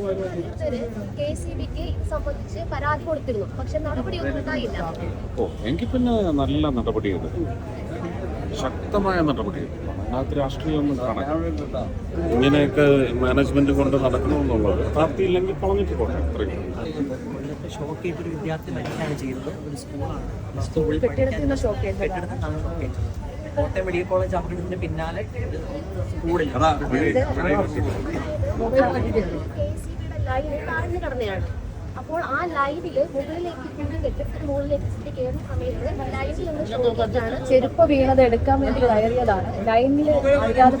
ഇവർ K C ബിക്ക് സംബന്ധിച്ച് പരാതി കൊടുത്തിരുന്നു. പക്ഷെ നടപടിയൊന്നും ഉണ്ടായില്ല. ഓ എങ്കിൽ പിന്നെ നല്ല നടപടിയുണ്ട് ശക്തമായ നടപടി അതിനകത്ത് രാഷ്ട്രീയമൊന്നും കാണാൻ ഇങ്ങനെയൊക്കെ മാനേജ്മെന്റ് കൊണ്ട് നടക്കണമെന്നുള്ളത് പ്രാപ്തിയില്ലെങ്കിൽ പറഞ്ഞിട്ട് പോട്ടെ അത്രയും. ഷോക്ക് ഒരു വിദ്യാർത്ഥി മരിക്കുകയാണ് ചെയ്തത് ഒരു സ്കൂളാണ് സ്കൂളിൽ കെട്ടിടത്തിൽ നിന്ന് ഷോക്ക് കോട്ടയം മെഡിക്കൽ കോളേജ് അപകടത്തിന് പിന്നാലെ സ്കൂളിൽ ലൈൻ താഴ്ന്നു കിടന്നതാണ് അപ്പോൾ ആ ലൈനിൽ മുകളിലേക്ക് കൂടി കെട്ടിട്ട് മുകളിലേക്ക് സ്ഥിതി കയറുന്ന സമയത്ത് ലൈനിൽ ഒന്ന് ഷോക്കിട്ടാണ് ചെരുപ്പ് വീണത് എടുക്കാൻ വേണ്ടി കയറിയതാണ്. ലൈനിൽ അറിയാതെ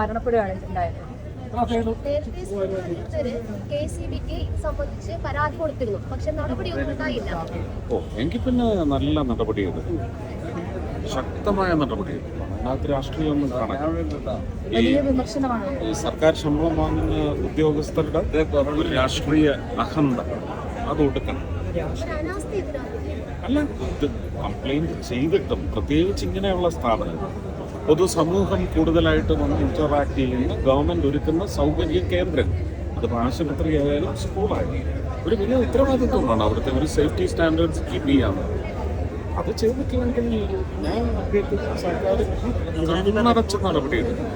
മരണപ്പെടുകയാണ് ഉണ്ടായത്. കെ സി ബിക്ക് സംബന്ധിച്ച് പരാതി കൊടുത്തിരുന്നു. പക്ഷെ നടപടിയൊന്നും ഉണ്ടായില്ല. ഓ എങ്കിൽ പിന്നെ നല്ല നടപടിയുണ്ട്. ശക്തമായ നടപടി. അതിനകത്ത് രാഷ്ട്രീയമൊന്നും കാണാൻ ഈ സർക്കാർ ശമ്പളം വാങ്ങുന്ന ഉദ്യോഗസ്ഥരുടെ ഒരു രാഷ്ട്രീയ അഹന്ത അത് ഒടുക്കണം അല്ല ഇത് കംപ്ലൈന്റ് ചെയ്തിട്ടും പ്രത്യേകിച്ച് ഇങ്ങനെയുള്ള സ്ഥാപനങ്ങൾ. പൊതുസമൂഹം കൂടുതലായിട്ട് വന്ന് ഇന്ററാക്ട് ചെയ്യുന്ന ഗവൺമെന്റ് ഒരുക്കുന്ന സൗകര്യ കേന്ദ്രം. അത് ആശുപത്രി ആയാലും സ്കൂളായാലും. ഒരു വലിയ ഉത്തരവാദിത്വമാണ് അവിടുത്തെ ഒരു സേഫ്റ്റി സ്റ്റാൻഡേർഡ്സ് കീപ്പ് ചെയ്യാന്ന് അത് ചെയ്തിട്ടില്ലെങ്കിൽ ഞാൻ സർക്കാർ കണ്ണടച്ച നടപടിയെടുക്കും.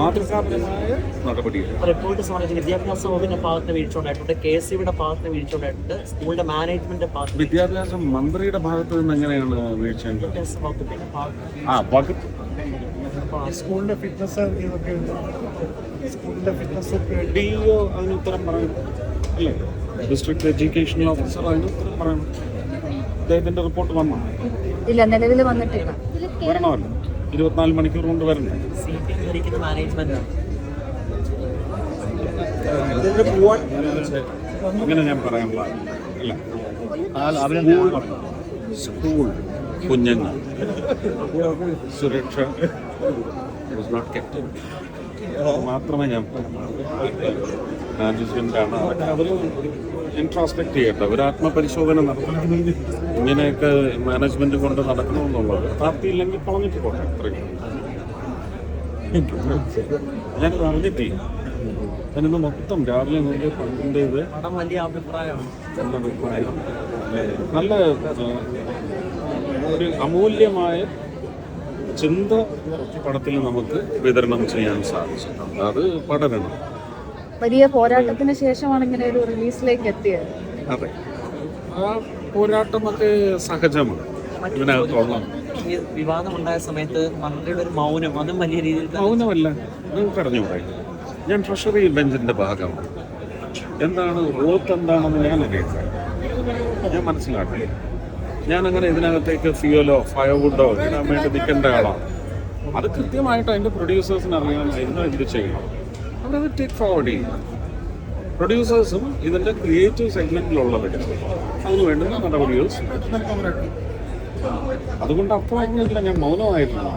മാതൃകാപരമായ നടപടിയെടുക്കും. റിപ്പോർട്ട് സംബന്ധിച്ച് വിദ്യാഭ്യാസ വകുപ്പിന്റെ ഭാഗത്ത് വീഴ്ച ഉണ്ടായിട്ടുണ്ട് കെ എസ് സിയുടെ ഭാഗത്ത് വീഴ്ച ഉണ്ടായിട്ടുണ്ട് സ്കൂളിന്റെ മാനേജ്മെന്റ് ഭാഗത്ത് വിദ്യാഭ്യാസ മന്ത്രിയുടെ ഭാഗത്ത് നിന്ന് എങ്ങനെയാണ് വീഴ്ച ആ വകുപ്പ്. സ്കൂളിന്റെ ഫിറ്റ്നസ് ഇതൊക്കെ സ്കൂളിന്റെ ഫിറ്റ്നസ് ഡി ഒ അതിന് ഉത്തരം പറയണം. അല്ലേ? ഡിസ്ട്രിക്ട് എഡ്യൂക്കേഷണൽ ഓഫീസർ അതിന് ഉത്തരം പറയണം. അദ്ദേഹത്തിന്റെ റിപ്പോർട്ട് വന്നു? ഇല്ല നിലവിൽ വന്നിട്ടില്ല. വരണമല്ലോ. ഇരുപത്തിനാല് മണിക്കൂർ കൊണ്ട് വരണ്ടേ. അങ്ങനെ ഞാൻ പറയാൻ പാടില്ല. അല്ല. സ്കൂൾ കുഞ്ഞുങ്ങൾ. സുരക്ഷ. Was not kept. മാത്രമേ ഞാൻ അവർ ഇൻട്രോസ്പെക്ട് ചെയ്യട്ടെ ഒരു ആത്മപരിശോധന നടത്തണം. ഇങ്ങനെയൊക്കെ മാനേജ്മെന്റ് കൊണ്ട് നടക്കണമെന്നുള്ളത്. പ്രാപ്തിയില്ലെങ്കിൽ പറഞ്ഞിട്ട് പോട്ടെ അത്രയും. ഞാൻ പറഞ്ഞിട്ട് ഞാനിന്ന് മൊത്തം രാവിലെ മുതൽ പണ്ടിന്റെ ഇത് വലിയ അഭിപ്രായമാണ്. നല്ല അഭിപ്രായം. നല്ല ഒരു അമൂല്യമായ ചിന്ത പടത്തിൽ നമുക്ക് വിതരണം ചെയ്യാൻ സാധിച്ചു അത് പഠനം വലിയ പോരാട്ടത്തിന് ശേഷമാണ് ഇങ്ങനെ ഒരു റിലീസിലേക്ക് എത്തിയത്. അതെ. ആ പോരാട്ടമൊക്കെ സഹജമാണ്. ഇതിനകത്തുള്ള ഈ വിവാദമുണ്ടായ സമയത്ത് മന്ത്രിയുടെ ഒരു മൗനം അതും വലിയ രീതിയിൽ മൗനമല്ല. നിങ്ങൾക്ക് അറിഞ്ഞുകൂടെ ഞാൻ ട്രഷറി ബെഞ്ചിന്റെ ഭാഗമാണ്. എന്താണ് റോത്ത് എന്താണെന്ന് ഞാൻ അറിയാം ഞാൻ മനസ്സിലാക്കി ഞാൻ അങ്ങനെ ഇതിനകത്തേക്ക് ഫ്യൂലോ ഫയർവുഡോ ഇതിനകം വേണ്ടി നിൽക്കേണ്ട ആളാണ്. അത് കൃത്യമായിട്ട് അതിന്റെ പ്രൊഡ്യൂസേഴ്സിന് അറിയാമായിരുന്നു ഇത് ചെയ്യണം. അവരത് ടേക്ക് ഫോർവേഡ് ചെയ്യുന്നത് പ്രൊഡ്യൂസേഴ്സും ഇതിന്റെ ക്രിയേറ്റീവ് സെഗ്മെന്റിലുള്ളവർ അതിന് വേണ്ടുന്ന നടപടികൾ അതുകൊണ്ട് അതുകൊണ്ട് അങ്ങനെയല്ല ഞാൻ മൗനമായിരുന്നു.